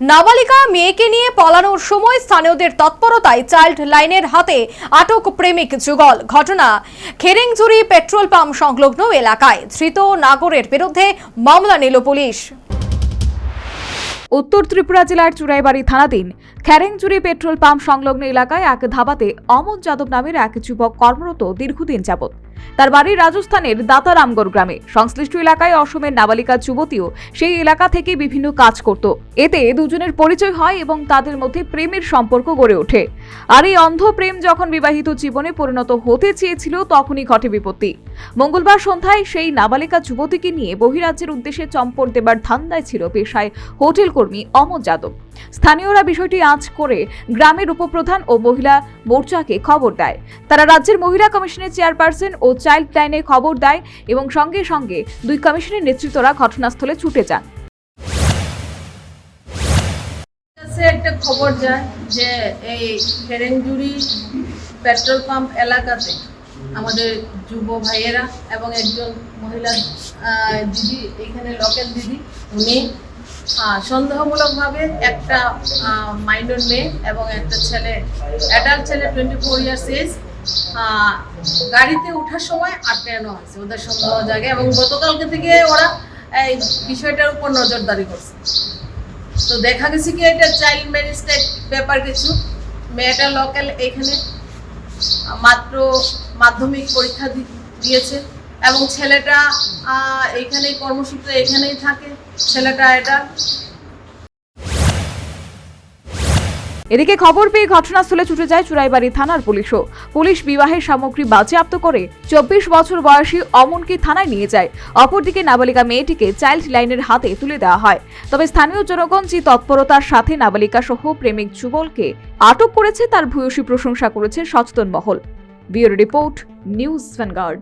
নাবালিকা মেয়েকে নিয়ে পলানোর সময় স্থানীয়দের তৎপরতায় চাইল্ড লাইনের হাতে আটক প্রেমিক যুগল। ঘটনা খেরেংজুরি পেট্রোল পাম্প সংলগ্ন এলাকায়। ধৃত নাগরের বিরুদ্ধে মামলা নিল পুলিশ। উত্তর ত্রিপুরা জেলার চুরাইবাড়ি থানাধীন খ্যারেংচুরি পেট্রোল পাম্প সংলগ্ন এলাকায় এক ধাবাতে অমন যাদব নামের এক যুবক কর্মরত দীর্ঘদিন যাবৎ। তার বাড়ি রাজস্থানের দাতারামগড় গ্রামে। সংশ্লিষ্ট এলাকায় অসমের নাবালিকা যুবতীও সেই এলাকা থেকে বিভিন্ন কাজ করত। এতে দুজনের পরিচয় হয় এবং তাদের মধ্যে প্রেমের সম্পর্ক গড়ে ওঠে। আর এই অন্ধ প্রেম যখন বিবাহিত জীবনে পরিণত হতে চেয়েছিল, তখনই ঘটে বিপত্তি। মঙ্গলবার সন্ধ্যায় সেই নাবালিকা যুবতীকে নিয়ে বহিরাজ্যের উদ্দেশ্যে চম্পট দেবার ধান্দায় ছিল পেশায় হোটেল কর্মী অমর যাদব। স্থানীয়রা বিষয়টি আঁচ করে গ্রামের উপপ্রধান ও মহিলা মোর্চাকে খবর দেয়। তারা রাজ্যের মহিলা কমিশনের চেয়ারপারসন ও চাইল্ড লাইনে খবর দেয় এবং সঙ্গে সঙ্গে দুই কমিশনের নেতৃত্বরা ঘটনাস্থলে ছুটে যান। একটা খবর যায় যে এই ফেরেনজুরি পেট্রোল পাম্প এলাকাতে আমাদের যুব ভাইয়েরা এবং একজন মহিলা দিদি, এখানে লোকাল দিদি, উনি সন্দেহমূলকভাবে একটা মাইনর মেয়ে এবং একটা ছেলে অ্যাডাল্ট ছেলে টোয়েন্টি ফোর ইয়ার্স এজ গাড়িতে ওঠার সময় আটকানো হয়েছে ওদের সন্দেহ জায়গায় এবং গতকালকে থেকে ওরা এই বিষয়টার উপর নজরদারি করছে। তো দেখা গেছে কি এটা চাইল্ড ম্যারেজ টাইপ ব্যাপার কিছু, মেয়েটা লোকাল এখানে, মাত্র মাধ্যমিক পরীক্ষা দিয়েছে। এবং ছেলেটা এইখানেই কর্মসূত্রে এখানেই থাকে, ছেলেটা এটা। এদিকে খবর পেয়ে ঘটনাস্থলে ছুটে যায় চুরাইবাড়ি থানার পুলিশও। পুলিশ বিবাহের সামগ্রী বাজেয়াপ্ত করে চব্বিশ বছর বয়সী অমনকে থানায় নিয়ে যায়। অপরদিকে নাবালিকা মেয়েটিকে চাইল্ড লাইনের হাতে তুলে দেওয়া হয়। তবে স্থানীয় জনগণ যে তৎপরতার সাথে নাবালিকা সহ প্রেমিক যুগলকে আটক করেছে, তার ভূয়সী প্রশংসা করেছে সচেতন মহল। Bureau report, News Vanguard.